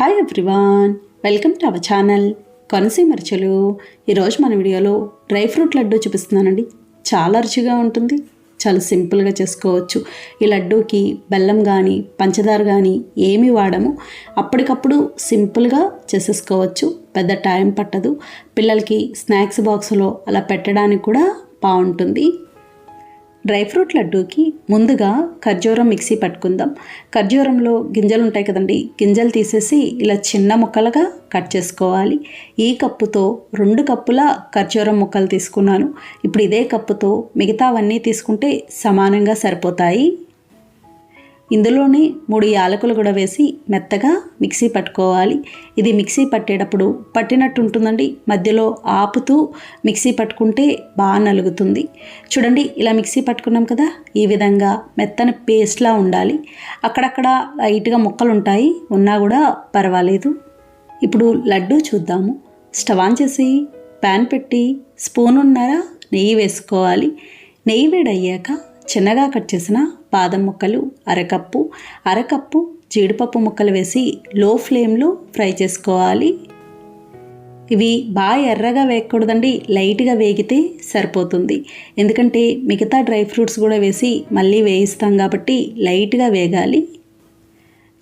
Hi everyone welcome to our channel Konaseema రుచులు ఈరోజు మన వీడియోలో డ్రై ఫ్రూట్ లడ్డు చూపిస్తున్నానండి. చాలా రుచిగా ఉంటుంది. చాలా సింపుల్గా చేసుకోవచ్చు. ఈ లడ్డూకి బెల్లం కానీ పంచదార కానీ ఏమి వాడము. అప్పటికప్పుడు సింపుల్గా చేసేసుకోవచ్చు. పెద్ద టైం పట్టదు. పిల్లలకి స్నాక్స్ బాక్స్లో అలా పెట్టడానికి కూడా బాగుంటుంది. డ్రై ఫ్రూట్ లడ్డూకి ముందుగా ఖర్జూరం మిక్సీ పట్టుకుందాం. ఖర్జూరంలో గింజలు ఉంటాయి కదండి గింజలు తీసేసి ఇలా చిన్న ముక్కలుగా కట్ చేసుకోవాలి. ఈ కప్పుతో రెండు కప్పుల ఖర్జూరం ముక్కలు తీసుకున్నాను. ఇప్పుడు ఇదే కప్పుతో మిగతావన్నీ తీసుకుంటే సమానంగా సరిపోతాయి. ఇందులోనే మూడు యాలకులు కూడా వేసి మెత్తగా మిక్సీ పట్టుకోవాలి. ఇది మిక్సీ పట్టేటప్పుడు పట్టినట్టు ఉంటుందండి. మధ్యలో ఆపుతూ మిక్సీ పట్టుకుంటే బాగా నలుగుతుంది. చూడండి ఇలా మిక్సీ పట్టుకున్నాం కదా? ఈ విధంగా మెత్తని పేస్ట్లా ఉండాలి. అక్కడక్కడ లైట్గా ముక్కలు ఉంటాయి. ఉన్నా కూడా పర్వాలేదు. ఇప్పుడు లడ్డు చూద్దాము. స్టవ్ ఆన్ చేసి ప్యాన్ పెట్టి స్పూన్ ఉన్నారా నెయ్యి వేసుకోవాలి. నెయ్యి వేడయ్యాక చిన్నగా కట్ చేసిన బాదం ముక్కలు అరకప్పు. అరకప్పు జీడిపప్పు ముక్కలు వేసి లో ఫ్లేమ్లో ఫ్రై చేసుకోవాలి. ఇవి బాగా ఎర్రగా వేయకూడదండి. లైట్గా వేగితే సరిపోతుంది. ఎందుకంటే మిగతా డ్రై ఫ్రూట్స్ కూడా వేసి మళ్ళీ వేయిస్తాం కాబట్టి లైట్గా వేగాలి.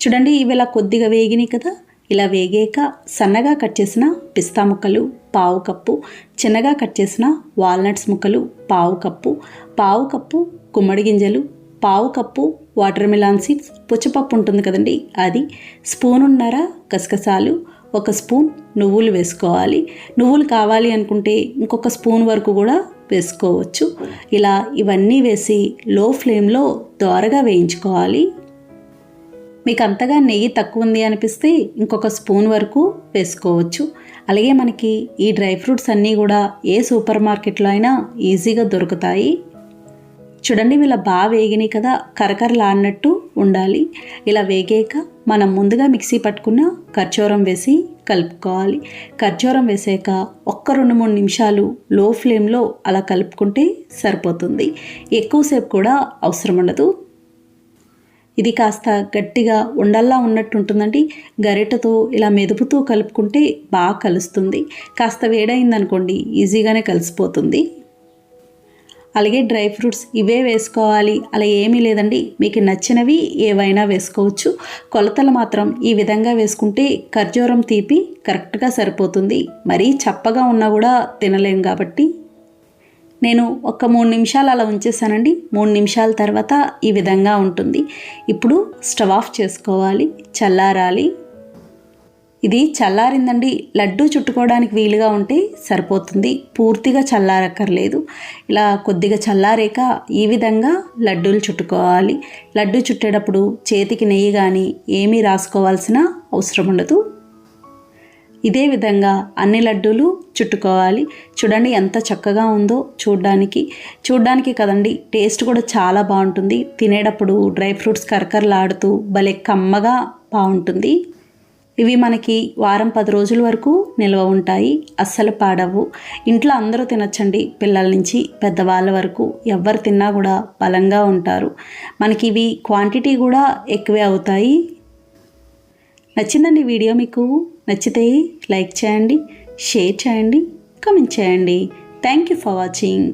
చూడండి ఇవి ఇలా కొద్దిగా వేగినాయి కదా. ఇలా వేగాక సన్నగా కట్ చేసిన పిస్తా ముక్కలు పావు కప్పు. చిన్నగా కట్ చేసిన వాల్నట్స్ ముక్కలు పావు కప్పు. పావు కప్పు గుమ్మడి గింజలు పావు కప్పు వాటర్ మిలాన్ సీడ్స్ పుచ్చపప్పు ఉంటుంది కదండి. అది స్పూన్ ఉన్నర గసగసాలు ఒక స్పూన్ నువ్వులు వేసుకోవాలి. నువ్వులు కావాలి అనుకుంటే ఇంకొక స్పూన్ వరకు కూడా వేసుకోవచ్చు. ఇలా ఇవన్నీ వేసి లో ఫ్లేమ్లో దోరగా వేయించుకోవాలి. మీకు అంతగా నెయ్యి తక్కువ ఉంది అనిపిస్తే ఇంకొక స్పూన్ వరకు వేసుకోవచ్చు. అలాగే మనకి ఈ డ్రై ఫ్రూట్స్ అన్నీ కూడా ఏ సూపర్ మార్కెట్లో అయినా ఈజీగా దొరుకుతాయి. చూడండి వీళ్ళ బాగా వేగినాయి కదా కరకరలాడినట్టు ఉండాలి. ఇలా వేగాక మనం ముందుగా మిక్సీ పట్టుకున్న ఖర్జూరం వేసి కలుపుకోవాలి. ఖర్జూరం వేసాక ఒక్క రెండు మూడు నిమిషాలు లో ఫ్లేమ్లో అలా కలుపుకుంటే సరిపోతుంది. ఎక్కువసేపు కూడా అవసరం ఉండదు. ఇది కాస్త గట్టిగా ఉండల్లా ఉన్నట్టు ఉంటుందండి. గరిటతో ఇలా మెదుపుతూ కలుపుకుంటే బాగా కలుస్తుంది. కాస్త వేడైందనుకోండి ఈజీగానే కలిసిపోతుంది. అలాగే డ్రై ఫ్రూట్స్ ఇవే వేసుకోవాలి. అలా ఏమీ లేదండి. మీకు నచ్చినవి ఏవైనా వేసుకోవచ్చు. కొలతలు మాత్రం ఈ విధంగా వేసుకుంటే ఖర్జూరం తీపి కరెక్ట్గా సరిపోతుంది. మరీ చప్పగా ఉన్నా కూడా తినలేం కాబట్టి. నేను ఒక మూడు నిమిషాలు అలా ఉంచేసానండి. మూడు నిమిషాల తర్వాత ఈ విధంగా ఉంటుంది. ఇప్పుడు స్టవ్ ఆఫ్ చేసుకోవాలి. చల్లారాలి. ఇది చల్లారిందండి. లడ్డు చుట్టుకోవడానికి వీలుగా ఉంటే సరిపోతుంది. పూర్తిగా చల్లారక్కర్లేదు. ఇలా కొద్దిగా చల్లారాక ఈ విధంగా లడ్డూలు చుట్టుకోవాలి. లడ్డు చుట్టేటప్పుడు చేతికి నెయ్యి కానీ ఏమీ రాసుకోవాల్సిన అవసరం ఉండదు. ఇదే విధంగా అన్ని లడ్డూలు చుట్టుకోవాలి. చూడండి ఎంత చక్కగా ఉందో చూడ్డానికి. చూడ్డానికి కదండి టేస్ట్ కూడా చాలా బాగుంటుంది. తినేటప్పుడు డ్రై ఫ్రూట్స్ కరకరలాడుతూ భలే కమ్మగా బాగుంటుంది. ఇవి మనకి వారం పది రోజుల వరకు నిల్వ ఉంటాయి అస్సలు పాడవు ఇంట్లో అందరూ తినచ్చండి. పిల్లల నుంచి పెద్దవాళ్ళ వరకు ఎవరు తిన్నా కూడా బలంగా ఉంటారు. మనకి ఇవి క్వాంటిటీ కూడా ఎక్కువే అవుతాయి. నచ్చిందండి వీడియో మీకు? నచ్చితే లైక్ చేయండి షేర్ చేయండి కామెంట్ చేయండి. Thank you for watching.